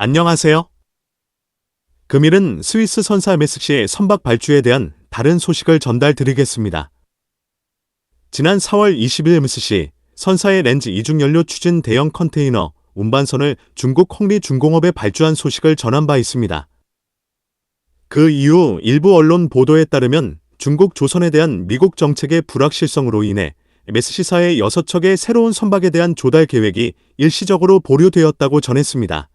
안녕하세요. 금일은 스위스 선사 MSC의 선박 발주에 대한 다른 소식을 전달 드리겠습니다. 지난 4월 20일 MSC 선사의 렌즈 이중 연료 추진 대형 컨테이너 운반선을 중국 홍리중공업에 발주한 소식을 전한 바 있습니다. 그 이후 일부 언론 보도에 따르면 중국 조선에 대한 미국 정책의 불확실성으로 인해 MSC사의 6척의 새로운 선박에 대한 조달 계획이 일시적으로 보류되었다고 전했습니다.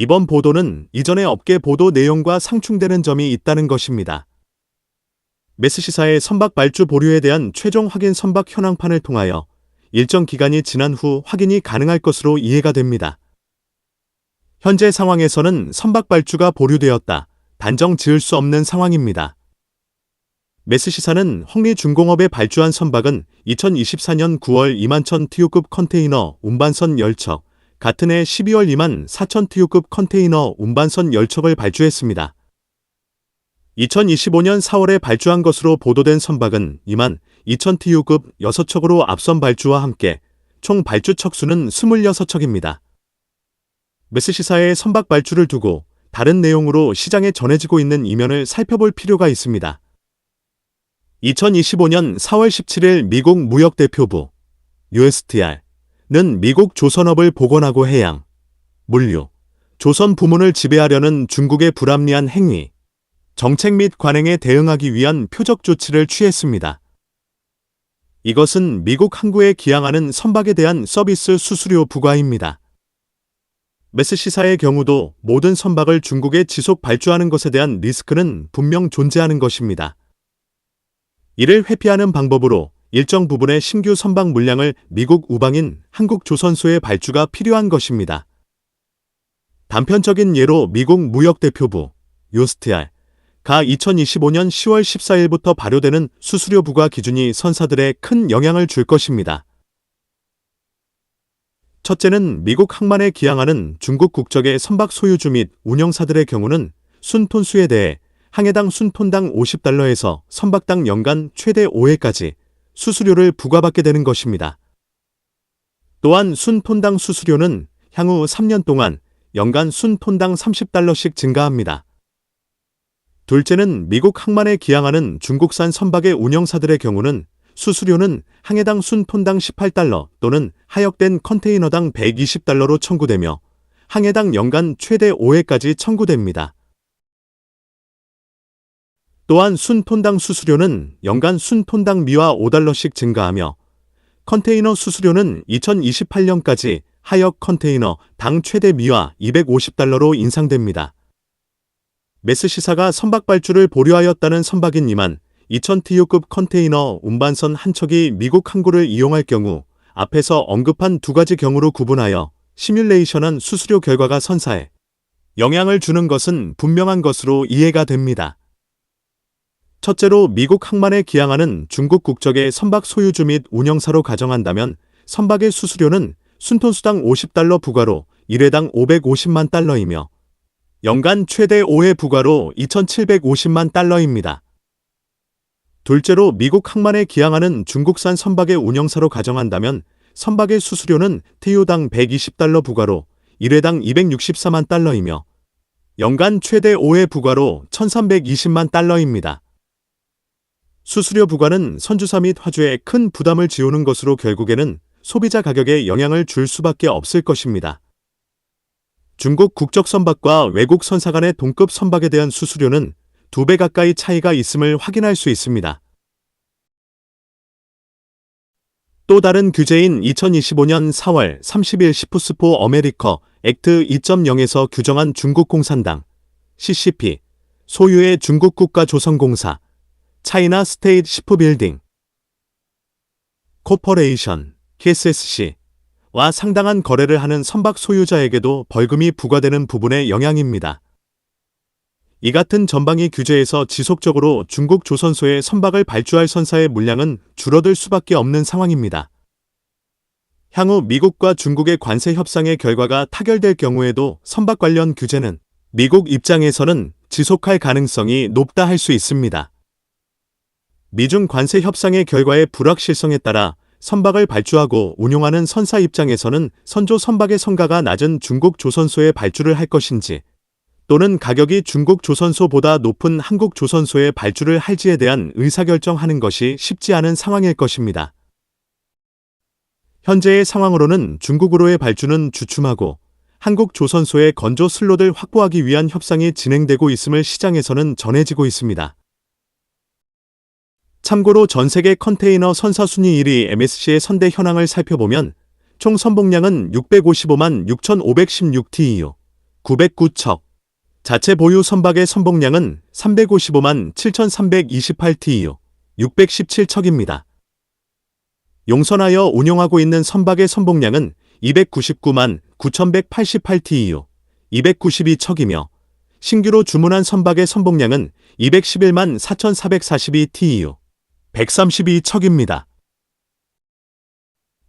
이번 보도는 이전의 업계 보도 내용과 상충되는 점이 있다는 것입니다. 메스시사의 선박 발주 보류에 대한 최종 확인 선박 현황판을 통하여 일정 기간이 지난 후 확인이 가능할 것으로 이해가 됩니다. 현재 상황에서는 선박 발주가 보류되었다. 단정 지을 수 없는 상황입니다. 메스시사는 홍리중공업에 발주한 선박은 2024년 9월 2만 천 TU급 컨테이너 운반선 10척, 같은 해 12월 2만 4천 TU급 컨테이너 운반선 10척을 발주했습니다. 2025년 4월에 발주한 것으로 보도된 선박은 2만 2천 TU급 6척으로 앞선 발주와 함께 총 발주 척수는 26척입니다. 메스시사의 선박 발주를 두고 다른 내용으로 시장에 전해지고 있는 이면을 살펴볼 필요가 있습니다. 2025년 4월 17일 미국 무역대표부 USTR 는 미국 조선업을 복원하고 해양, 물류, 조선 부문을 지배하려는 중국의 불합리한 행위, 정책 및 관행에 대응하기 위한 표적 조치를 취했습니다. 이것은 미국 항구에 기항하는 선박에 대한 서비스 수수료 부과입니다. 메스시사의 경우도 모든 선박을 중국에 지속 발주하는 것에 대한 리스크는 분명 존재하는 것입니다. 이를 회피하는 방법으로 일정 부분의 신규 선박 물량을 미국 우방인 한국조선소에 발주가 필요한 것입니다. 단편적인 예로 미국 무역대표부, 요스트알, 가 2025년 10월 14일부터 발효되는 수수료 부과 기준이 선사들에 큰 영향을 줄 것입니다. 첫째는 미국 항만에 기항하는 중국 국적의 선박 소유주 및 운영사들의 경우는 순톤수에 대해 항해당 순톤당 50달러에서 선박당 연간 최대 5회까지 수수료를 부과받게 되는 것입니다. 또한 순톤당 수수료는 향후 3년 동안 연간 순톤당 30달러씩 증가합니다. 둘째는 미국 항만에 기항하는 중국산 선박의 운영사들의 경우는 수수료는 항해당 순톤당 18달러 또는 하역된 컨테이너당 120달러로 청구되며 항해당 연간 최대 5회까지 청구됩니다. 또한 순톤당 수수료는 연간 순톤당 미화 5달러씩 증가하며 컨테이너 수수료는 2028년까지 하역 컨테이너 당 최대 미화 250달러로 인상됩니다. 메스 시사가 선박 발주를 보류하였다는 선박이니만 2000TU급 컨테이너 운반선 한 척이 미국 항구를 이용할 경우 앞에서 언급한 두 가지 경우로 구분하여 시뮬레이션한 수수료 결과가 선사해 영향을 주는 것은 분명한 것으로 이해가 됩니다. 첫째로 미국 항만에 기항하는 중국 국적의 선박 소유주 및 운영사로 가정한다면 선박의 수수료는 순톤수당 50달러 부과로 1회당 550만 달러이며 연간 최대 5회 부과로 2,750만 달러입니다. 둘째로 미국 항만에 기항하는 중국산 선박의 운영사로 가정한다면 선박의 수수료는 TU당 120달러 부과로 1회당 264만 달러이며 연간 최대 5회 부과로 1320만 달러입니다. 수수료 부과는 선주사 및 화주에 큰 부담을 지우는 것으로 결국에는 소비자 가격에 영향을 줄 수밖에 없을 것입니다. 중국 국적 선박과 외국 선사 간의 동급 선박에 대한 수수료는 두 배 가까이 차이가 있음을 확인할 수 있습니다. 또 다른 규제인 2025년 4월 30일 시푸스포 어메리커 액트 2.0에서 규정한 중국 공산당 CCP 소유의 중국 국가 조선공사 차이나 스테이트 시프 빌딩 코퍼레이션 KSSC 와 상당한 거래를 하는 선박 소유자에게도 벌금이 부과되는 부분의 영향입니다. 이 같은 전방위 규제에서 지속적으로 중국 조선소에 선박을 발주할 선사의 물량은 줄어들 수밖에 없는 상황입니다. 향후 미국과 중국의 관세 협상의 결과가 타결될 경우에도 선박 관련 규제는 미국 입장에서는 지속할 가능성이 높다 할 수 있습니다. 미중 관세 협상의 결과의 불확실성에 따라 선박을 발주하고 운용하는 선사 입장에서는 선조 선박의 성가가 낮은 중국 조선소에 발주를 할 것인지 또는 가격이 중국 조선소보다 높은 한국 조선소에 발주를 할지에 대한 의사결정하는 것이 쉽지 않은 상황일 것입니다. 현재의 상황으로는 중국으로의 발주는 주춤하고 한국 조선소의 건조 슬롯을 확보하기 위한 협상이 진행되고 있음을 시장에서는 전해지고 있습니다. 참고로 전 세계 컨테이너 선사 순위 1위 MSC의 선대 현황을 살펴보면 총 선봉량은 655만 6,516TEU, 909척, 자체 보유 선박의 선봉량은 355만 7,328TEU, 617척입니다. 용선하여 운용하고 있는 선박의 선봉량은 299만 9,188TEU, 292척이며 신규로 주문한 선박의 선봉량은 211만 4,442TEU, 132척입니다.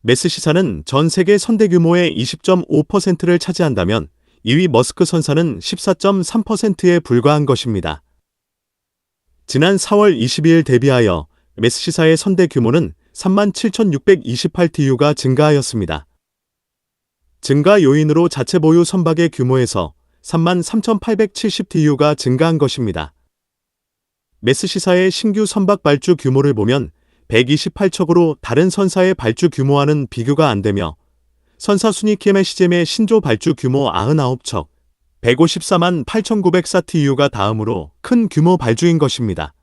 메스 시사는 전 세계 선대 규모의 20.5%를 차지한다면 2위 머스크 선사는 14.3%에 불과한 것입니다. 지난 4월 22일 대비하여 메스 시사의 선대 규모는 37,628TU가 증가하였습니다. 증가 요인으로 자체 보유 선박의 규모에서 33,870TU가 증가한 것입니다. 메스시사의 신규 선박 발주 규모를 보면 128척으로 다른 선사의 발주 규모와는 비교가 안 되며 선사 순위 KMSGM의 신조 발주 규모 99척, 154만 8,904TU가 다음으로 큰 규모 발주인 것입니다.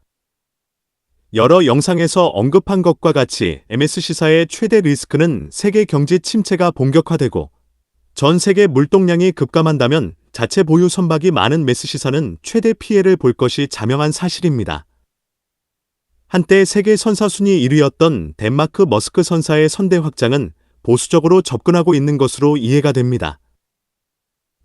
여러 영상에서 언급한 것과 같이 MSC사의 최대 리스크는 세계 경제 침체가 본격화되고 전 세계 물동량이 급감한다면 자체 보유 선박이 많은 메스시사는 최대 피해를 볼 것이 자명한 사실입니다. 한때 세계 선사 순위 1위였던 덴마크 머스크 선사의 선대 확장은 보수적으로 접근하고 있는 것으로 이해가 됩니다.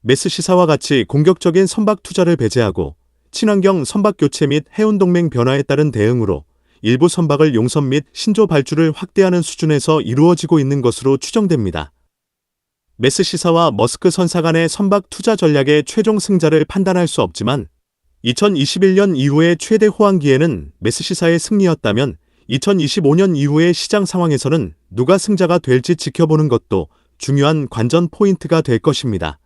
메스시사와 같이 공격적인 선박 투자를 배제하고 친환경 선박 교체 및 해운 동맹 변화에 따른 대응으로 일부 선박을 용선 및 신조 발주를 확대하는 수준에서 이루어지고 있는 것으로 추정됩니다. 메스 시사와 머스크 선사 간의 선박 투자 전략의 최종 승자를 판단할 수 없지만 2021년 이후의 최대 호황기에는 메스 시사의 승리였다면 2025년 이후의 시장 상황에서는 누가 승자가 될지 지켜보는 것도 중요한 관전 포인트가 될 것입니다.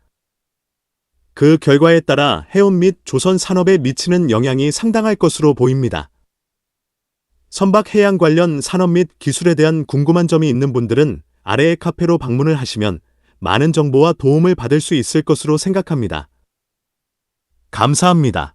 그 결과에 따라 해운 및 조선 산업에 미치는 영향이 상당할 것으로 보입니다. 선박 해양 관련 산업 및 기술에 대한 궁금한 점이 있는 분들은 아래의 카페로 방문을 하시면 많은 정보와 도움을 받을 수 있을 것으로 생각합니다. 감사합니다.